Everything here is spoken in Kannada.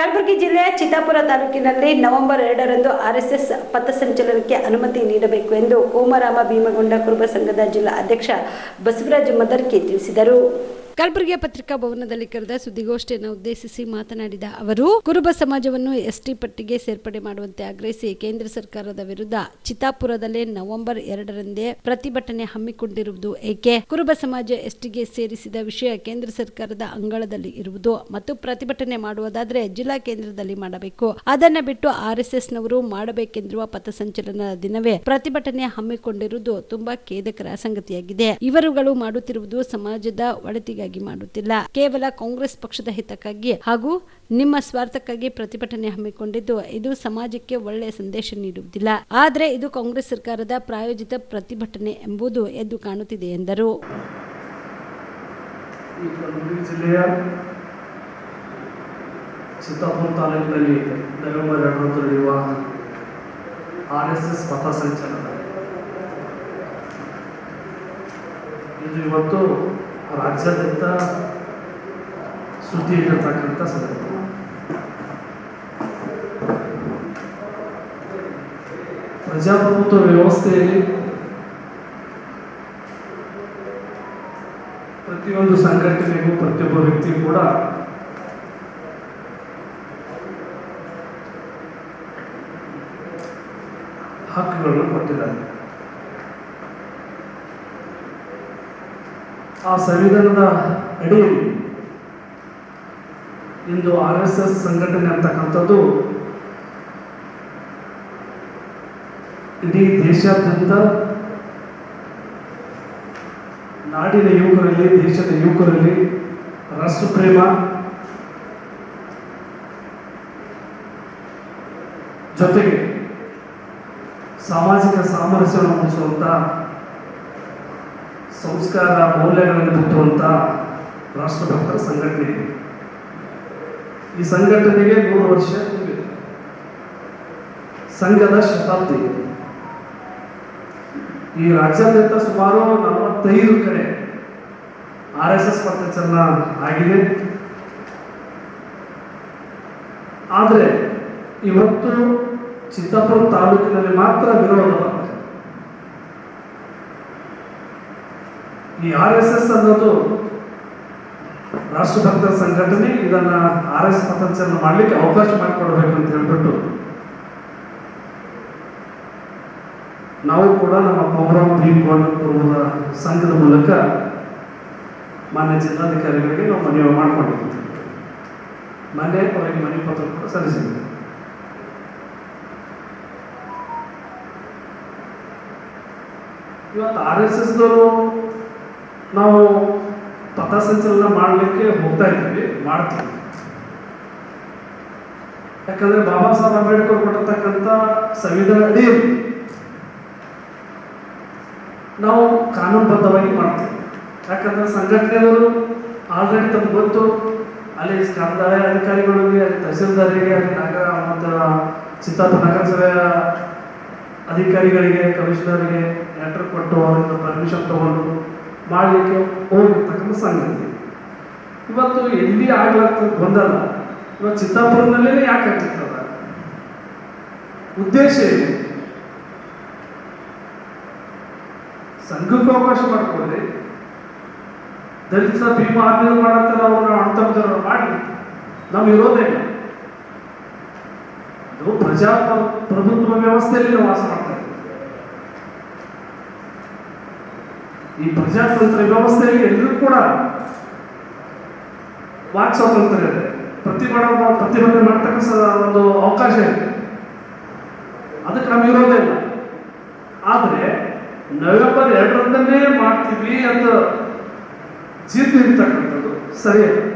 ಕಲಬುರಗಿ ಜಿಲ್ಲೆಯ ಚಿತ್ತಾಪುರ ತಾಲೂಕಿನಲ್ಲಿ ನವೆಂಬರ್ ಎರಡರಂದು ಆರ್ಎಸ್ಎಸ್ ಪಥಸಂಚಲನಕ್ಕೆ ಅನುಮತಿ ನೀಡಬೇಕು ಎಂದು ಕೋಮರಾಮ ಭೀಮಗೊಂಡ ಕುರುಬ ಸಂಘದ ಜಿಲ್ಲಾ ಅಧ್ಯಕ್ಷ ಬಸವರಾಜ ಮದರ್ಕಿ ತಿಳಿಸಿದರು. ಕಲಬುರಗಿಯ ಪತ್ರಿಕಾ ಭವನದಲ್ಲಿ ಕರೆದ ಸುದ್ದಿಗೋಷ್ಠಿಯನ್ನು ಉದ್ದೇಶಿಸಿ ಮಾತನಾಡಿದ ಅವರು, ಕುರುಬ ಸಮಾಜವನ್ನು ಎಸ್ಟಿ ಪಟ್ಟಿಗೆ ಸೇರ್ಪಡೆ ಮಾಡುವಂತೆ ಆಗ್ರಹಿಸಿ ಕೇಂದ್ರ ಸರ್ಕಾರದ ವಿರುದ್ಧ ಚಿತ್ತಾಪುರದಲ್ಲಿ ನವೆಂಬರ್ ಎರಡರಂದೇ ಪ್ರತಿಭಟನೆ ಹಮ್ಮಿಕೊಂಡಿರುವುದು ಏಕೆ? ಕುರುಬ ಸಮಾಜ ಎಸ್ಟಿಗೆ ಸೇರಿಸಿದ ವಿಷಯ ಕೇಂದ್ರ ಸರ್ಕಾರದ ಅಂಗಳದಲ್ಲಿ ಇರುವುದು ಮತ್ತು ಪ್ರತಿಭಟನೆ ಮಾಡುವುದಾದರೆ ಜಿಲ್ಲಾ ಕೇಂದ್ರದಲ್ಲಿ ಮಾಡಬೇಕು. ಅದನ್ನ ಬಿಟ್ಟು ಆರ್ಎಸ್ಎಸ್ ನವರು ಮಾಡಬೇಕೆಂದಿರುವ ಪಥಸಂಚಲನದ ದಿನವೇ ಪ್ರತಿಭಟನೆ ಹಮ್ಮಿಕೊಂಡಿರುವುದು ತುಂಬಾ ಖೇದಕರ ಸಂಗತಿಯಾಗಿದೆ. ಇವರುಗಳು ಮಾಡುತ್ತಿರುವುದು ಸಮಾಜದ ಒಳಿತಿಗಾಗಿ ಮಾಡುತ್ತಿಲ್ಲ. ಕೇವಲ ಕಾಂಗ್ರೆಸ್ ಪಕ್ಷದ ಹಿತಕ್ಕಾಗಿ ಹಾಗೂ ನಿಮ್ಮ ಸ್ವಾರ್ಥಕ್ಕಾಗಿ ಪ್ರತಿಭಟನೆ ಹಮ್ಮಿಕೊಂಡಿದ್ದು ಇದು ಸಮಾಜಕ್ಕೆ ಒಳ್ಳೆಯ ಸಂದೇಶ ನೀಡುವುದಿಲ್ಲ. ಆದರೆ ಇದು ಕಾಂಗ್ರೆಸ್ ಸರ್ಕಾರದ ಪ್ರಾಯೋಜಿತ ಪ್ರತಿಭಟನೆ ಎಂಬುದು ಎದ್ದು ಕಾಣುತ್ತಿದೆ ಎಂದರು. ಚಿತ್ತಾಪುರ ತಾಲೂಕಿನಲ್ಲಿ ನವೆಂಬರ್ ಎರಡರಂದು ನಡೆಯುವ ಆರ್ ಎಸ್ ಎಸ್ ಪಥಸಂಚಲನ ಇದು ಇವತ್ತು ರಾಜ್ಯಾದ್ಯಂತ ಸುದ್ದಿಯಲ್ಲಿರ್ತಕ್ಕಂಥ ಸಂದರ್ಭ. ಪ್ರಜಾಪ್ರಭುತ್ವ ವ್ಯವಸ್ಥೆಯಲ್ಲಿ ಪ್ರತಿಯೊಂದು ಸಂಘಟನೆಗೂ ಪ್ರತಿಯೊಬ್ಬ ವ್ಯಕ್ತಿ ಕೂಡ ಹಕ್ಕುಗಳನ್ನು ಕೊಟ್ಟಿದ್ದಾರೆ. ಆ ಸಂವಿಧಾನದ ಅಡಿಯಲ್ಲಿ ಇಂದು ಆರ್ ಎಸ್ ಎಸ್ ಸಂಘಟನೆ ಅಂತಕ್ಕಂಥದ್ದು ಇಡೀ ದೇಶಾದ್ಯಂತ ನಾಡಿನ ಯುವಕರಲ್ಲಿ, ದೇಶದ ಯುವಕರಲ್ಲಿ ರಾಷ್ಟ್ರ ಪ್ರೇಮ ಜೊತೆಗೆ ಸಾಮಾಜಿಕ ಸಾಮರಸ್ಯವನ್ನು ಮೂಡಿಸುವಂಥ ಸಂಸ್ಕಾರ ಮೌಲ್ಯಗಳನ್ನು ಬಿತ್ತುವಂಥ ರಾಷ್ಟ್ರಭಕ್ತರ ಸಂಘಟನೆ. ಈ ಸಂಘಟನೆಗೆ ನೂರು ವರ್ಷ ಸಂಘದ ಶತಾಬ್ದಿ. ಈ ರಾಜ್ಯಾದ್ಯಂತ ಸುಮಾರು ನಲವತ್ತೈದು ಕಡೆ ಆರ್ ಎಸ್ ಎಸ್ ಆಗಿದೆ. ಆದರೆ ಇವತ್ತು ಚಿತ್ತಾಪುರ ತಾಲೂಕಿನಲ್ಲಿ ಮಾತ್ರ ವಿರೋಧ ಈ ಆರ್ ಎಸ್ ಎಸ್ ಅನ್ನೋದು ರಾಷ್ಟ್ರಭಕ್ತ ಸಂಘಟನೆ, ಇದನ್ನ ಆರ್ ಎಸ್ ಪಥಚಲನ ಮಾಡಲಿಕ್ಕೆ ಅವಕಾಶ ಮಾಡಿಕೊಡ್ಬೇಕು ಅಂತ ಹೇಳ್ಬಿಟ್ಟು ನಾವು ಕೂಡ ನಮ್ಮ ಭೀಮಗೊಂಡ ಪೂರ್ವದ ಸಂಘದ ಮೂಲಕ ಮಾನ್ಯ ಜಿಲ್ಲಾಧಿಕಾರಿಗಳಿಗೆ ನಾವು ಮನವಿ ಮಾಡಿಕೊಂಡಿದ್ದೀವಿ. ಮೊನ್ನೆ ಅವರಿಗೆ ಮನೆ ಪತ್ರ ಕೂಡ ಸಲ್ಲಿಸಿದ್ದೀವಿ ಇವತ್ತು ಆರ್ ಎಸ್ ಎಸ್ದವರು ನಾವು ಪಥಸಂಚಲನ ಮಾಡಲಿಕ್ಕೆ ಹೋಗ್ತಾ ಇದ್ದೀವಿ, ಮಾಡ್ತೀವಿ. ಯಾಕಂದ್ರೆ ಬಾಬಾ ಸಾಹೇಬ್ ಅಂಬೇಡ್ಕರ್ ಕೊಟ್ಟಿರ್ತಕ್ಕಂಥ ಸಂವಿಧಾನ ಅಡಿ ನಾವು ಕಾನೂನುಬದ್ಧವಾಗಿ ಮಾಡ್ತೀವಿ. ಯಾಕಂದ್ರೆ ಸಂಘಟನೆಯವರು ಆಲ್ರೆಡಿ ತಮ್ಗೆ ಗೊತ್ತು. ಅಲ್ಲಿ ಕಂದಾಯ ಅಧಿಕಾರಿಗಳಿಗೆ, ಅಲ್ಲಿ ತಹಸೀಲ್ದಾರಿಗೆ, ಅಲ್ಲಿ ನಗರ ಮತ್ತು ಚಿತ್ತಾಪುರ ನಗರಸಭೆಯ ಅಧಿಕಾರಿಗಳಿಗೆ, ಕಮಿಷನರ್ಗೆ ಲೆಟರ್ ಕೊಟ್ಟು ಅವರಿಂದ ಪರ್ಮಿಷನ್ ತಗೊಂಡು ಮಾಡಲಿಕ್ಕೆ ಹೋಗಿರ್ತಕ್ಕಂಥ ಸಂಗತಿ. ಇವತ್ತು ಎಲ್ಲಿ ಆಗ್ಲಾಗ್ತದೆ ಬಂದಲ್ಲ ಇವತ್ತು ಚಿತ್ತಾಪುರದಲ್ಲೇ ಯಾಕೆ ಆಗ್ತಿರ್ತದ? ಉದ್ದೇಶ ಏನು? ಸಂಘಕ್ಕೆ ಅವಕಾಶ ಮಾಡಿಕೊಡ್ರಿ. ದಲಿತ ಭೀಮ ಆದ್ಮೇಲೆ ಮಾಡತ್ತಾರ ಅವ್ರನ್ನ ಅಣ್ತಮ್ಮದವ್ರನ್ನ ಮಾಡಿ ನಾವು ಇರೋದೇ ಇಲ್ಲ. ಇದು ಪ್ರಜಾ ಪ್ರಭುತ್ವ ವ್ಯವಸ್ಥೆಯಲ್ಲಿ ವಾಸ ಮಾಡ್ತಾ ಇದ್ದೀವಿ ಈ ಪ್ರಜಾತಂತ್ರ ವ್ಯವಸ್ಥೆಯಲ್ಲಿ ಎಲ್ಲರೂ ಕೂಡ ವಾಕ್ ಸ್ವಾತಂತ್ರ್ಯ ಇದೆ. ಪ್ರತಿಭಟನೆ ಪ್ರತಿಭಟನೆ ಮಾಡ್ತಕ್ಕ ಒಂದು ಅವಕಾಶ ಇದೆ. ಅದಕ್ಕೆ ನಮ್ಗೆ ಇರೋದೇ ಇಲ್ಲ. ಆದರೆ ನವೆಂಬರ್ ಎರಡರಿಂದನೇ ಮಾಡ್ತೀವಿ ಅಂತ ಜೀರ್ಣ ಇರ್ತಕ್ಕಂಥದ್ದು ಸರಿಯಲ್ಲ.